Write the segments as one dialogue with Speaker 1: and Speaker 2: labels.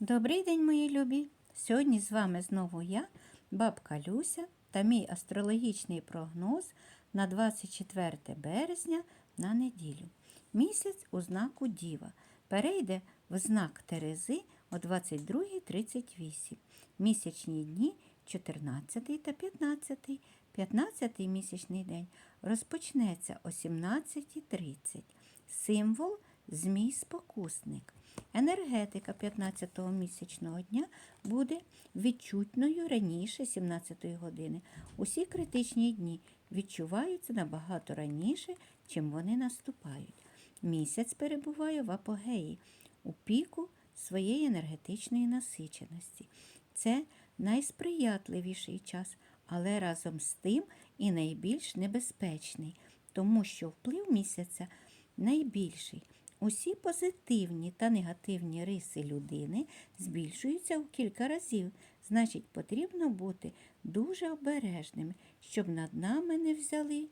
Speaker 1: Добрий день, мої любі! Сьогодні з вами знову я, бабка Люся, та мій астрологічний прогноз на 24 березня на неділю. Місяць у знаку Діва перейде в знак Терези о 22.38. Місячні дні 14 та 15. 15 місячний день розпочнеться о 17.30. Символ Змій спокусник. Енергетика 15-го місячного дня буде відчутною раніше 17-ї години. Усі критичні дні відчуваються набагато раніше, чим вони наступають. Місяць перебуває в апогеї, у піку своєї енергетичної насиченості. Це найсприятливіший час, але разом з тим і найбільш небезпечний, тому що вплив місяця найбільший. Усі позитивні та негативні риси людини збільшуються в кілька разів. Значить, потрібно бути дуже обережними, щоб над нами не взяли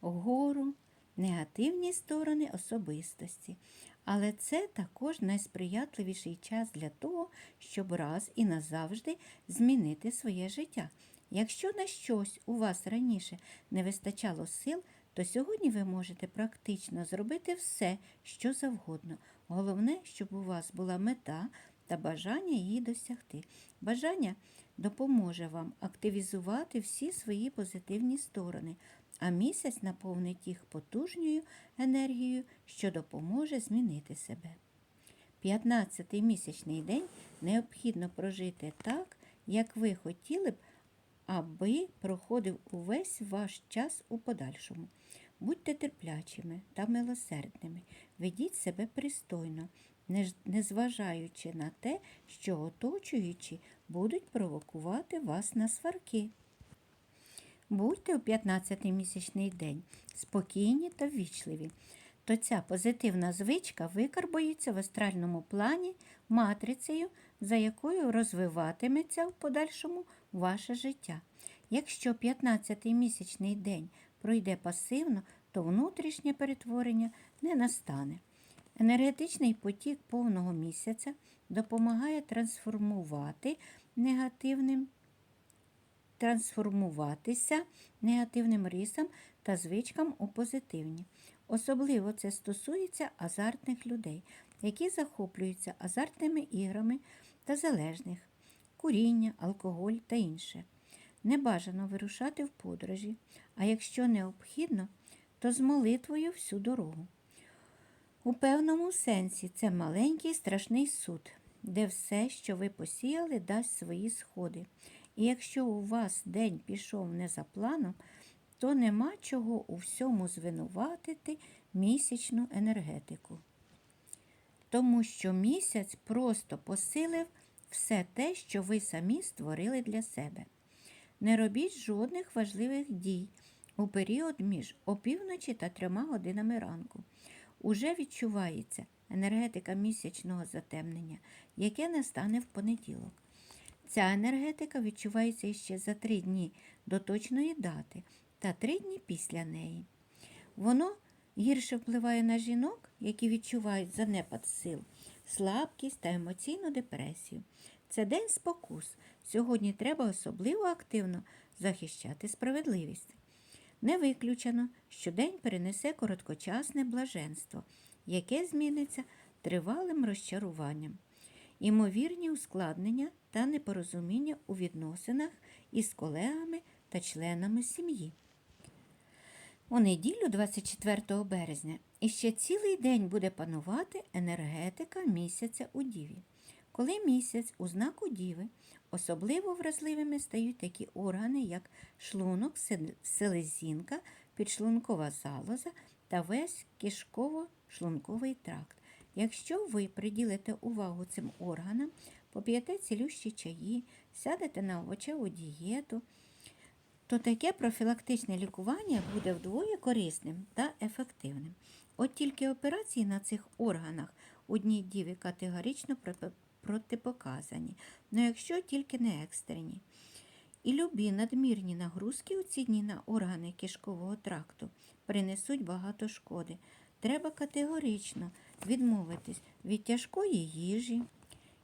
Speaker 1: гору негативні сторони особистості. Але це також найсприятливіший час для того, щоб раз і назавжди змінити своє життя. Якщо на щось у вас раніше не вистачало сил, то сьогодні ви можете практично зробити все, що завгодно. Головне, щоб у вас була мета та бажання її досягти. Бажання допоможе вам активізувати всі свої позитивні сторони, а місяць наповнить їх потужною енергією, що допоможе змінити себе. 15-й місячний день необхідно прожити так, як ви хотіли б, аби проходив увесь ваш час у подальшому. Будьте терплячими та милосердними, ведіть себе пристойно, незважаючи на те, що оточуючі будуть провокувати вас на сварки. Будьте у 15-й місячний день спокійні та ввічливі, то ця позитивна звичка викарбується в астральному плані матрицею, за якою розвиватиметься в подальшому ваше життя. Якщо 15-й місячний день пройде пасивно, то внутрішнє перетворення не настане. Енергетичний потік повного місяця допомагає трансформувати негативним трансформуватися негативним рисам та звичкам у позитивні. Особливо це стосується азартних людей, які захоплюються азартними іграми та залежних, куріння, алкоголь та інше. Не бажано вирушати в подорожі, а якщо необхідно, то з молитвою всю дорогу. У певному сенсі це маленький страшний суд, де все, що ви посіяли, дасть свої сходи. І якщо у вас день пішов не за планом, то нема чого у всьому звинуватити місячну енергетику. Тому що місяць просто посилив все те, що ви самі створили для себе. Не робіть жодних важливих дій у період між опівночі та трьома годинами ранку. Уже відчувається енергетика місячного затемнення, яке настане в понеділок. Ця енергетика відчувається іще за три дні до точної дати та три дні після неї. Воно гірше впливає на жінок, які відчувають занепад сил, слабкість та емоційну депресію. Це день спокус. Сьогодні треба особливо активно захищати справедливість. Не виключено, що день перенесе короткочасне блаженство, яке зміниться тривалим розчаруванням, імовірні ускладнення та непорозуміння у відносинах із колегами та членами сім'ї. У неділю, 24 березня, іще цілий день буде панувати енергетика місяця у Діві. Коли місяць у знаку Діви, особливо вразливими стають такі органи, як шлунок, селезінка, підшлункова залоза та весь кишково-шлунковий тракт. Якщо ви приділите увагу цим органам, поп'єте цілющі чаї, сядете на овочеву дієту, то таке профілактичне лікування буде вдвоє корисним та ефективним. От тільки операції на цих органах у дні діви категорично протипоказані, але якщо тільки не екстрені. І любі надмірні нагрузки у ці дні на органи кишкового тракту принесуть багато шкоди. Треба категорично відмовитись від тяжкої їжі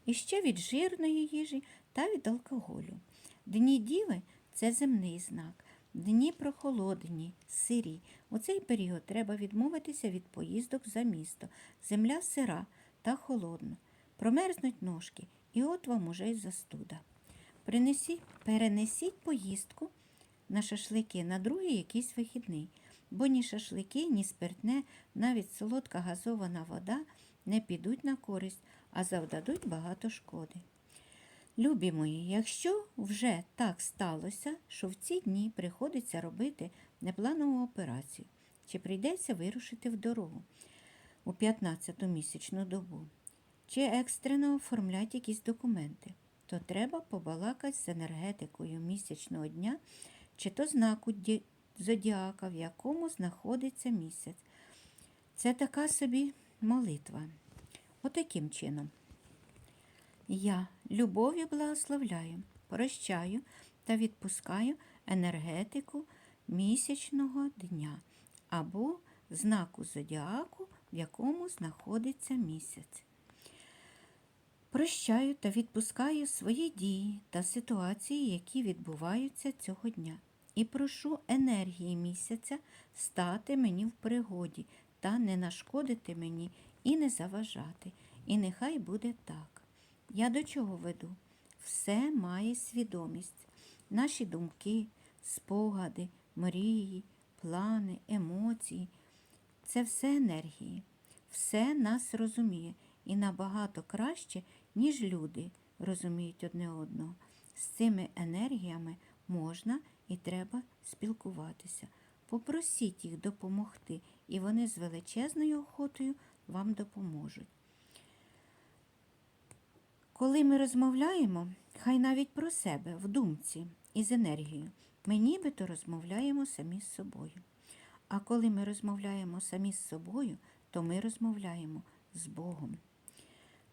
Speaker 1: і ще від жирної їжі та від алкоголю. Дні діви це земний знак. Дні прохолодні, сирі. У цей період треба відмовитися від поїздок за місто. Земля сира та холодна. Промерзнуть ножки, і от вам уже й застуда. Принесіть, перенесіть поїздку на шашлики на другий якийсь вихідний, бо ні шашлики, ні спиртне, навіть солодка газована вода не підуть на користь, а завдадуть багато шкоди. Любі мої, якщо вже так сталося, що в ці дні приходиться робити непланову операцію, чи прийдеться вирушити в дорогу у 15-ту місячну добу, чи екстрено оформлять якісь документи, то треба побалакати з енергетикою місячного дня чи то знаку зодіака, в якому знаходиться місяць. Це така собі молитва. Отаким чином. Я любов'ю благословляю, прощаю та відпускаю енергетику місячного дня або знаку зодіаку, в якому знаходиться місяць. Прощаю та відпускаю свої дії та ситуації, які відбуваються цього дня, і прошу енергії місяця стати мені в пригоді та не нашкодити мені і не заважати. І нехай буде так. Я до чого веду? Все має свідомість. Наші думки, спогади, мрії, плани, емоції це все енергії. Все нас розуміє і набагато краще, ніж люди розуміють одне одного. З цими енергіями можна і треба спілкуватися. Попросіть їх допомогти, і вони з величезною охотою вам допоможуть. Коли ми розмовляємо, хай навіть про себе в думці і з енергією, ми нібито розмовляємо самі з собою. А коли ми розмовляємо самі з собою, то ми розмовляємо з Богом.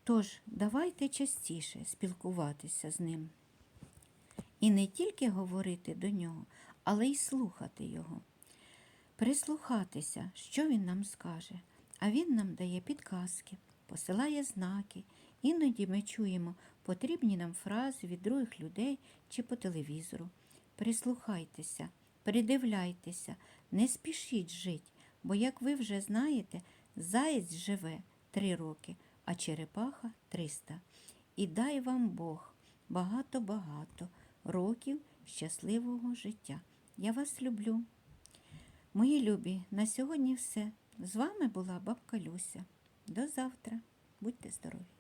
Speaker 1: Тож давайте частіше спілкуватися з ним. І не тільки говорити до нього, але й слухати його. Прислухатися, що він нам скаже, а він нам дає підказки, посилає знаки. Іноді ми чуємо потрібні нам фрази від других людей чи по телевізору. Прислухайтеся, придивляйтеся, не спішіть жити, бо, як ви вже знаєте, заєць живе три роки, а черепаха триста. І дай вам Бог багато-багато років щасливого життя. Я вас люблю. Мої любі, на сьогодні все. З вами була бабка Люся. До завтра. Будьте здорові!